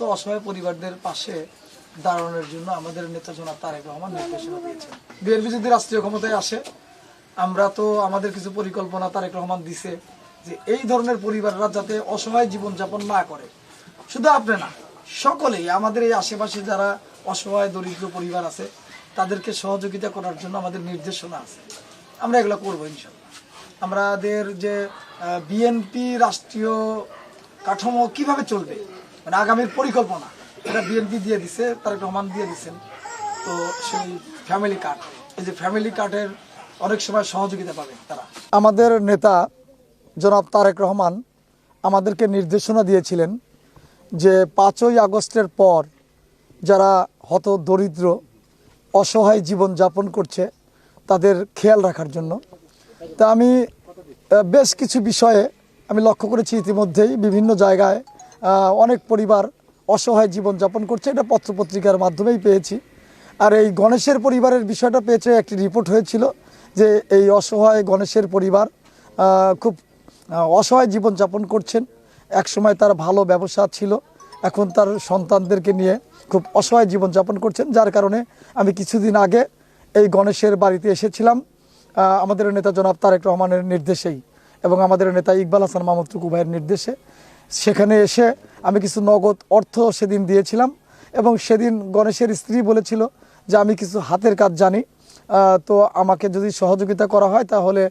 তো অসহায় পরিবারদের পাশে দাঁড়ানোর জন্য আমাদের নেতা জনাব তারেক রহমান নির্দেশনা দিয়েছেন। বিএনপি যদি রাষ্ট্রীয় ক্ষমতায় আসে আমরা তো আমাদের কিছু পরিকল্পনা তারেক রহমান দিছে যে এই ধরনের পরিবাররা যাতে অসহায় জীবনযাপন না করে। শুধু আপনি না সকলেই আমাদের এই আশেপাশে যারা অসহায় দরিদ্র পরিবার আছে তাদেরকে সহযোগিতা করার জন্য আমাদের নির্দেশনা আছে। আমরা এগুলো করব ইনশাল্লাহ। আমাদের যে বিএনপি রাষ্ট্রীয় কাঠামো কীভাবে চলবে? মানে আগামীর পরিকল্পনা। এটা বিএনপি দিয়ে দিছে তারেক রহমান দিয়ে দিচ্ছেন তো সেই ফ্যামিলি কার্ড এই যে ফ্যামিলি কার্ডের অনেক সময় সহযোগিতা পাবে তারা। আমাদের নেতা জনাব তারেক রহমান আমাদেরকে নির্দেশনা দিয়েছিলেন যে পাঁচই আগস্টের পর যারা হত দরিদ্র, অসহায় জীবন যাপন করছে, তাদের খেয়াল রাখার জন্য। তা আমি বেশ কিছু বিষয়ে আমি লক্ষ্য করেছি ইতিমধ্যেই বিভিন্ন জায়গায় অনেক পরিবার অসহায় জীবন যাপন করছে। এটা পত্রপত্রিকার মাধ্যমেই পেয়েছি। আর এই গণেশের পরিবারের বিষয়টা পেয়েছে, একটি রিপোর্ট হয়েছিল যে এই অসহায় গণেশের পরিবার খুব অসহায় জীবন যাপন করছেন। একসময় তার ভালো ব্যবসা ছিল, এখন তার সন্তানদেরকে নিয়ে খুব অসহায় জীবন যাপন করছেন। যার কারণে আমি কিছুদিন আগে এই গণেশের বাড়িতে এসেছিলাম। আমাদের নেতা জনাব তারেক রহমানের নির্দেশেই। এবং আমাদের নেতা ইকবাল হাসান মাহমুদ টুকু ভাইয়ের নির্দেশে সেখানে এসে আমি কিছু নগদ অর্থ সেদিন দিয়েছিলাম এবং সেদিন গণেশের স্ত্রী বলেছিল যে আমি কিছু হাতের কাজ জানি তো আমাকে যদি সহযোগিতা করা হয় তাহলে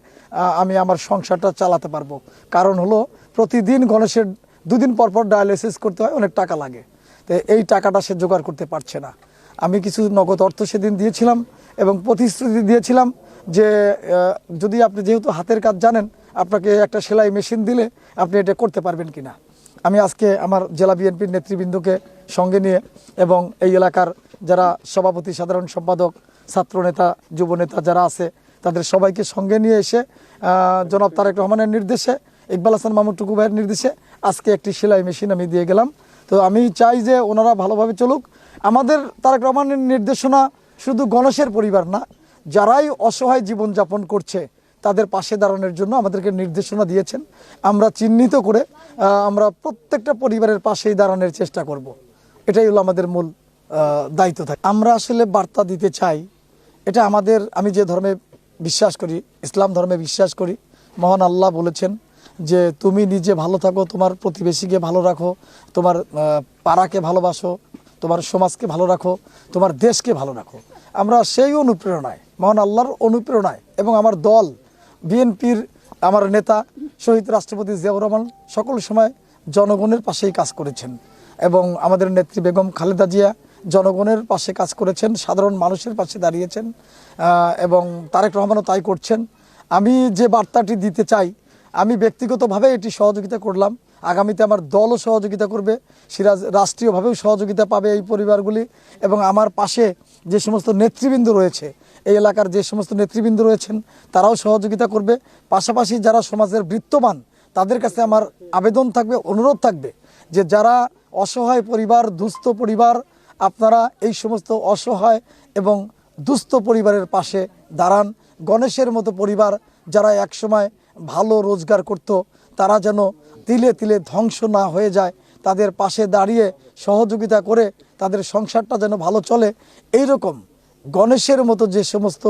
আমি আমার সংসারটা চালাতে পারব। কারণ হলো প্রতিদিন গণেশের দুদিন পর পর ডায়ালিসিস করতে হয়, অনেক টাকা লাগে। তো এই টাকাটা সে জোগাড় করতে পারছে না। আমি কিছু নগদ অর্থ সেদিন দিয়েছিলাম এবং প্রতিশ্রুতি দিয়েছিলাম যে যদি আপনি যেহেতু হাতের কাজ জানেন আপনাকে একটা সেলাই মেশিন দিলে আপনি এটা করতে পারবেন কিনা। আমি আজকে আমার জেলা বিএনপির নেতৃবৃন্দকে সঙ্গে নিয়ে এবং এই এলাকার যারা সভাপতি, সাধারণ সম্পাদক ছাত্রনেতা যুবনেতা যারা আছে, তাদের সবাইকে সঙ্গে নিয়ে এসে জনাব তারেক রহমানের নির্দেশে, ইকবাল হাসান মাহমুদ টুকু ভাইয়ের নির্দেশে আজকে একটি সেলাই মেশিন আমি দিয়ে গেলাম। তো আমি চাই যে ওনারা ভালোভাবে চলুক। আমাদের তারেক রহমানের নির্দেশনা শুধু গণেশের পরিবার না, যারাই অসহায় জীবনযাপন করছে তাদের পাশে দাঁড়ানোর জন্য আমাদেরকে নির্দেশনা দিয়েছেন। আমরা চিহ্নিত করে আমরা প্রত্যেকটা পরিবারের পাশেই দাঁড়ানোর চেষ্টা করব। এটাই হলো আমাদের মূল দায়িত্ব থাকে। আমরা আসলে বার্তা দিতে চাই, এটা আমাদের, আমি যে ধর্মে বিশ্বাস করি, ইসলাম ধর্মে বিশ্বাস করি, মহান আল্লাহ বলেছেন যে তুমি নিজে ভালো থাকো, তোমার প্রতিবেশীকে ভালো রাখো, তোমার পাড়াকে ভালোবাসো, তোমার সমাজকে ভালো রাখো, তোমার দেশকে ভালো রাখো। আমরা সেই অনুপ্রেরণায়, মহান আল্লাহর অনুপ্রেরণায় এবং আমার দল বিএনপির আমার নেতা শহীদ রাষ্ট্রপতি জিয়াউর রহমান সকল সময় জনগণের পাশেই কাজ করেছেন এবং আমাদের নেত্রী বেগম খালেদা জিয়া জনগণের পাশে কাজ করেছেন, সাধারণ মানুষের পাশে দাঁড়িয়েছেন এবং তারেক রহমানও তাই করছেন। আমি যে বার্তাটি দিতে চাই, আমি ব্যক্তিগতভাবে এটি সহযোগিতা করলাম। আগামীতে আমার দলও সহযোগিতা করবে, সিরাজ রাষ্ট্রীয়ভাবেও সহযোগিতা পাবে এই পরিবারগুলি এবং আমার পাশে যে সমস্ত নেতৃবৃন্দ রয়েছে এই এলাকার যে সমস্ত নেতৃবৃন্দ রয়েছেন, তারাও সহযোগিতা করবে। পাশাপাশি যারা সমাজের বৃত্তমান তাদের কাছে আমার আবেদন থাকবে, অনুরোধ থাকবে যে যারা অসহায় পরিবার, দুস্থ পরিবার, আপনারা এই সমস্ত অসহায় এবং দুস্থ পরিবারের পাশে দাঁড়ান। গণেশের মতো পরিবার যারা একসময় ভালো রোজগার করত, তারা যেন তিলে তিলে ধ্বংস না হয়ে যায়, তাদের পাশে দাঁড়িয়ে সহযোগিতা করে তাদের সংসারটা যেন ভালো চলে। এই রকম গণেশের মতো যে সমস্ত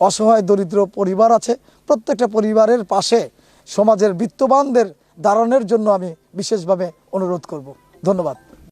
অসহায় দরিদ্র পরিবার আছে, প্রত্যেকটা পরিবারের পাশে সমাজের বিত্তবানদের দাঁড়ানোর জন্য আমি বিশেষভাবে অনুরোধ করব। ধন্যবাদ।